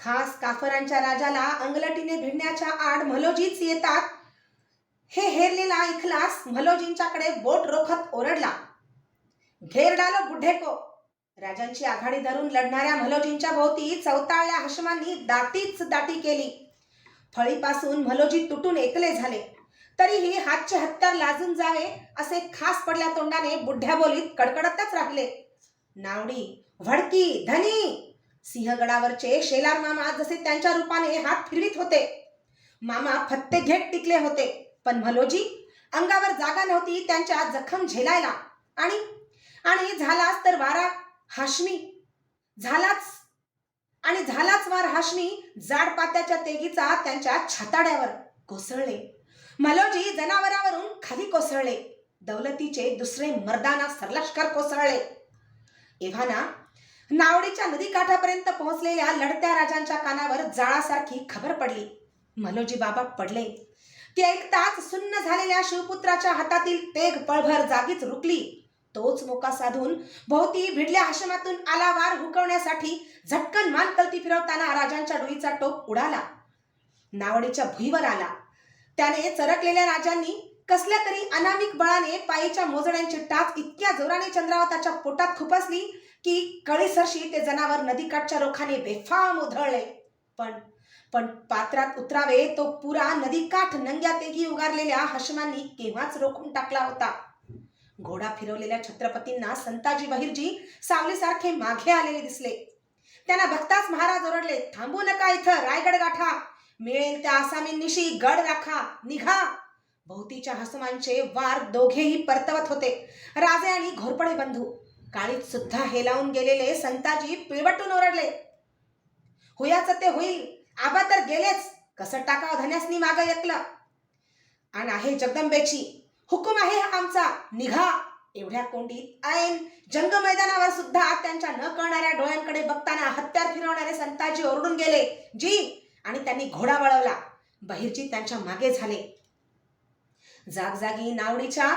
खास काफरांच्या राजाला अंगलटीने भिडण्याच्या आड म्हलोजीच येतात. हे हेरलेला इखलास म्हलोजींच्याकडे बोट रोखत ओरडला. घेर डालो बुढेको राजांची आघाडी धरून लढणाऱ्या म्हलोजींच्या भोवती चौताळल्या हशमांनी दाटीच दाटी केली. फळीपासून म्हलोजी तुटून एकले झाले. तरीही हातचे हत्यार लाजून जावे असे खास पडल्या तोंडाने बुढ्या बोलीत कडकडतच राहिले. नावडी भडकी धनी सिंहगडावरचे शेलार मामा जसे त्यांच्या रूपाने हात फिरवित होते. मामा फत्ते घेत टिकले होते. पण मलोजी अंगावर जागा नव्हती त्यांच्या जखम झेलायला. आणि आणि झालाच तर वारा हाशमी. झालाच आणि झालाच वार हाशमी जाड पात्याच्या तेगीचा त्यांच्या छाताड्यावर कोसळले. मलोजी जनावरावरून खाली कोसळले. दौलतीचे दुसरे मर्दाना सरलष्कर कोसळले. एव्हाना नावडीच्या नदीकाठापर्यंत पोहोचलेल्या लढत्या राजांच्या कानावर जाळासारखी खबर पडली. मनोजी बाबा पडले. ते ऐकताच सुन्न झालेल्या शिवपुत्राच्या हातातील तेग पळभर जागीच रुकली. तोच मोका साधून भोवती भिडल्या आश्रमातून आला वार हुकवण्यासाठी झटकन मान कलती फिरवताना राजांच्या डोईचा टोप उडाला. नावडीच्या भुईवर आला. त्याने चरकलेल्या राजांनी कसल्या तरी अनामिक बळाने पायीच्या मोजण्यांची टाच इतक्या जोराने चंद्रावताच्या पोटात खुपसली की कळीसरशी ते जनावर नदीकाठच्या रोखाने बेफाम उधळले. पण पण पात्रात उतरावे तो पुरा नदीकाठ नंग्या तेगी उगारलेल्या हशमांनी केव्हाच रोखून टाकला होता. घोडा फिरवलेल्या छत्रपतींना संताजी बहिरजी सावलीसारखे मागे आलेले दिसले. त्यांना बघताच महाराज ओरडले थांबू नका इथं रायगड गाठा. मिळेल त्या आसामींनिशी गड राखा. निघा. भोवतीच्या हसमांचे वार दोघेही परतवत होते. राजे आणि घोरपडे बंधू. काळीत सुद्धा हेलावून गेलेले संताजी पिळवटून ओरडले. हुयाचं ते होईल आबा तर गेलेच कसं टाकावं धन्यासनी माग ऐकलं आणि आहे जगदंबेची हुकुम आहे हा आमचा निघा. एवढ्या कोंडीत ऐन जंग मैदानावर सुद्धा त्यांच्या न कळणाऱ्या डोळ्यांकडे बघताना हत्यार फिरवणारे संताजी ओरडून गेले. जी आणि त्यांनी घोडा वळवला. बहिरजी त्यांच्या मागे झाले. जागजागी नावडीच्या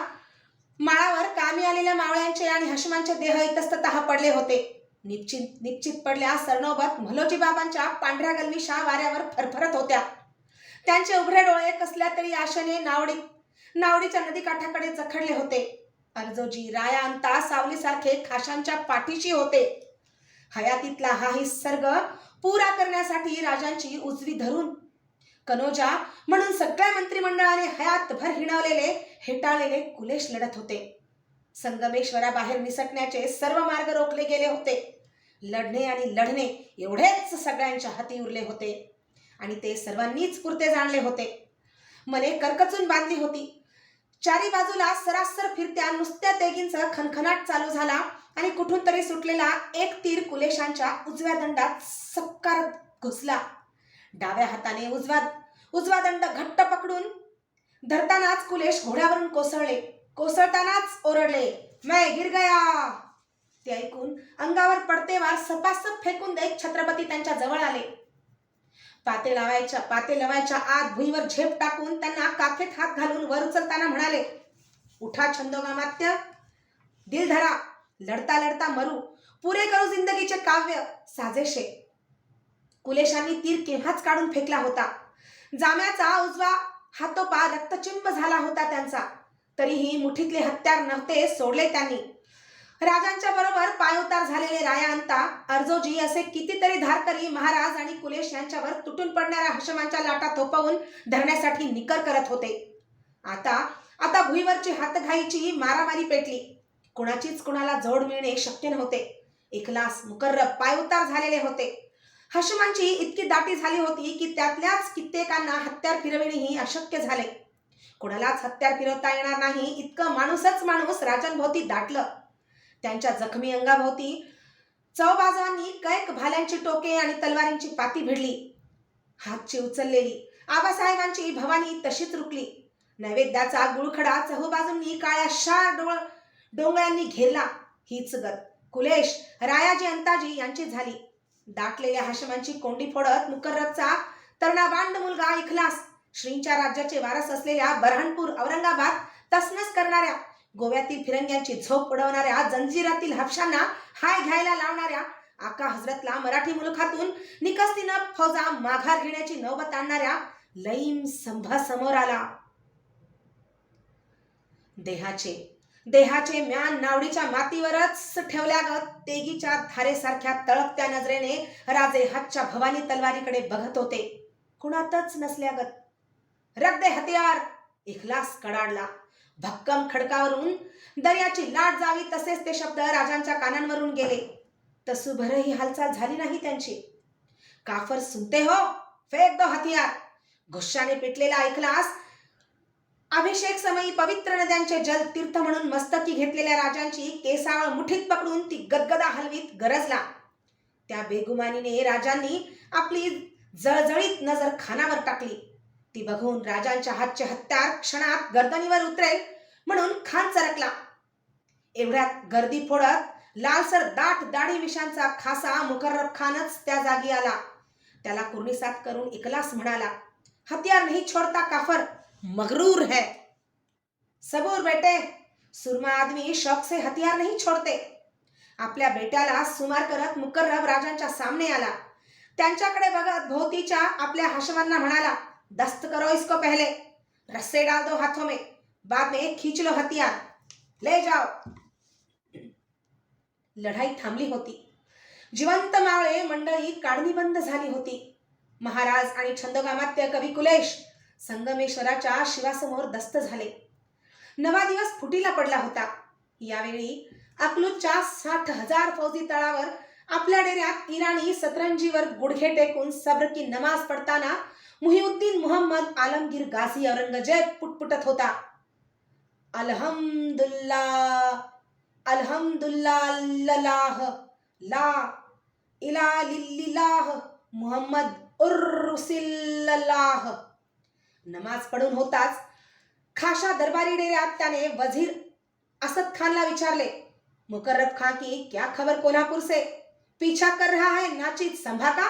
माळावर कामी आलेल्या मावळ्यांचे आणि हशमांचे देह इतस्ततः पडले होते. निश्चित निश्चित पडल्या सरनोबत म्हलोजी बाबांच्या पांढऱ्या गलमिशा वाऱ्यावर फरफरत होत्या. त्यांचे उघडे डोळे कसल्या तरी आशेने नावडी नावडीच्या नदीकाठाकडे जखडले होते. अर्जोजी राया अंता सावलीसारखे खाशांच्या पाठीशी होते. हयातीतला हा सर्ग पुरा करण्यासाठी राजांची उजवी धरून कनोजा म्हणून सगळ्या मंत्रिमंडळाने हयातभर हिणावलेले हेटाळलेले कुलेश लढत होते. संगमेश्वराबाहेर निसटण्याचे सर्व मार्ग रोखले गेले होते. लढणे आणि लढणे एवढेच सगळ्यांच्या हाती उरले होते. आणि ते सर्वांनीच पुरते जाणले होते. मने करकचून बांधली होती. चारी बाजूला सरासर फिरत्या नुसत्या तेगींचा खनखनाट चालू झाला आणि कुठून तरी सुटलेला एक तीर कुलेशांच्या उजव्या दंडात सक्कार घुसला. डाव्या हाताने उजवा उजवा दंड घट्ट पकडून धरतानाच कुलेश घोड्यावरून कोसळले. कोसळतानाच ओरडले मै गिर गया. ते ऐकून अंगावर पडते वार सपासप फेकून देत छत्रपती त्यांच्या जवळ आले. पाते लावायच्या पाते लावायच्या आत भुईवर झेप टाकून त्यांना काखेत हात घालून वर उचलताना म्हणाले उठा छंदोगामात्य दिल धरा लढता लढता मरू पुरे करू जिंदगीचे काव्य साजेशे. कुलेशांनी तीर केव्हाच काढून फेकला होता? जाम्याचा उजवा हातोपा रक्तचिंब झाला होता त्यांचा. तरीही मुठीतले हत्यार नव्हते सोडले त्यांनी. राजांच्या बरोबर पायउतार झालेले रायांता अर्जोजी असे कितीतरी धारकरी महाराज आणि कुलेश यांच्यावर तुटून पडणाऱ्या हशमांच्या लाटा थोपवून धरण्यासाठी निकर करत होते. आता आता भुईवरची हातघाईची मारामारी पेटली. कुणाचीच कुणाला जोड मिळणे शक्य नव्हते. एकलास मुकर्रब पायउतार झालेले होते. हशमांची इतकी दाटी झाली होती की त्यातल्याच कित्येकांना हत्यार फिरविणेही अशक्य झाले. कुणालाच हत्यार फिरवता येणार नाही इतकं माणूसच माणूस राजांभोवती दाटलं. त्यांच्या जखमी अंगाभोवती चौबाजांनी कैक भाल्यांची टोके आणि तलवारींची पाती भिडली. हातची उचललेली आबासाहेबांची भवानी तशीच रुकली. नैवेद्याचा गुळखडा चहूबाजूंनी काळ्या शार डोळ डोंगळ्यांनी घेरला. हीच गत. कुलेश रायाजी अंताजी यांची झाली. दाटलेल्या हाशमांची कोंडी फोडत मुकर्रबचा तरणाबांड मुलगा इखलास. श्रींच्या राज्याचे वारस असलेल्या बऱ्हाणपूर औरंगाबाद तसनस करणाऱ्या गोव्यातील फिरंग्यांची झोप उडवणाऱ्या जंजिरातील हापशांना हाय घ्यायला लावणाऱ्या आका हजरतला मराठी मुलखातून निकस्तीनं फौजा माघार घेण्याची नौबत आणणाऱ्या लईम संभा समोर आला. देहाचे देहाचे म्यान नावडीच्या मातीवरच ठेवल्यागत तेगीच्या धारेसारख्या तळपत्या नजरेने राजे हातच्या भवानी तलवारीकडे बघत होते. कुणातच नसल्यागत रग दे हतियार इखलास कडाडला. भक्कम खडकावरून दर्याची लाट जावी तसेच ते शब्द राजांच्या कानांवरून गेले. तसूभरही हालचाल झाली नाही त्यांची. काफर सुनते हो. फेक दो हथियार. गुस्साने पिटलेला ऐकलास अभिषेक समयी पवित्र नद्यांचे जल तीर्थ म्हणून मस्तकी घेतलेल्या राजांची केसाळ मुठीत पकडून ती गदगदा हलवीत गरजला. त्या बेगुमानीने राजांनी आपली जळजळीत नजर खानावर टाकली. ती बघून राजांच्या हातचे हत्यार क्षणात गर्दनीवर उतरेल म्हणून खान सरकला. एवढ्यात गर्दी फोडत लालसर दाट दाढी विषांचा खासा मुकर्रब खानच त्या जागी आला. त्याला कुर्निसात करून इकलास म्हणाला हत्यार नाही छोड़ता काफर मगरूर है। सबूर बेटे सुरमा आदमी शौक से हथियार नहीं छोड़ते। आपल्या बेट्याला सुमार करत मुकर्रब राजांच्या सामने आला। त्यांच्याकडे बघत भोवतीच्या आपल्या हशवांना म्हणाला दस्त करो इसको पहले रस्से डाल दो हाथों में बाद में खींच लो हथियार ले जाओ. लढाई थांबली होती। जिवंत मावळे मंडळी काढणीबंद झाली होती। महाराज आणि छंदोगामात्य कवी कुलेश संगमेश्वराच्या शिवासमोर दस्त झाले. नवा दिवस फुटीला पडला होता. यावेळी अकलूजच्या साठ हजार फौजी तळावर आपल्या डेऱ्यात इराणी सतरंजीवर गुडघे टेकून सब्र की नमाज पडताना मुहिउद्दीन मुहम्मद आलमगीर गाझी औरंगजेब पुटपुटत होता. अलहमदुल्ला अल्हम्दुल्लाह ललाह ला इला लिल्लाह मुहम्मद उर्सिल्लाह नमाज पडून होताच. खाशा दरबारी डेऱ्यात त्याने वझीर असद खानला विचारले मुकर्रब खान की क्या खबर कोल्हापूर से? पीछा कर रहा है नाचित संभा का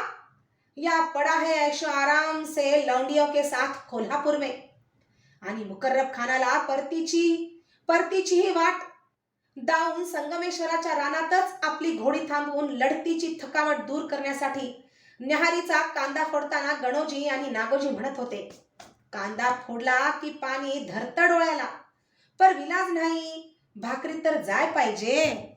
या पड़ा है ऐशो आराम से लौंडियों के साथ कोल्हापूर में? आणि मुकर्रब खानाला परतीची परतीची ही वाट. दावून संगमेश्वराच्या रानातच आपली घोडी थांबवून लढतीची थकावट दूर करण्यासाठी न्याहारीचा कांदा फोडताना गणोजी आणि नागोजी म्हणत होते. कांदा फोडला की पाणी धरतं डोळ्याला. पर विलाज नाही भाकरी तर जाय पाहिजे.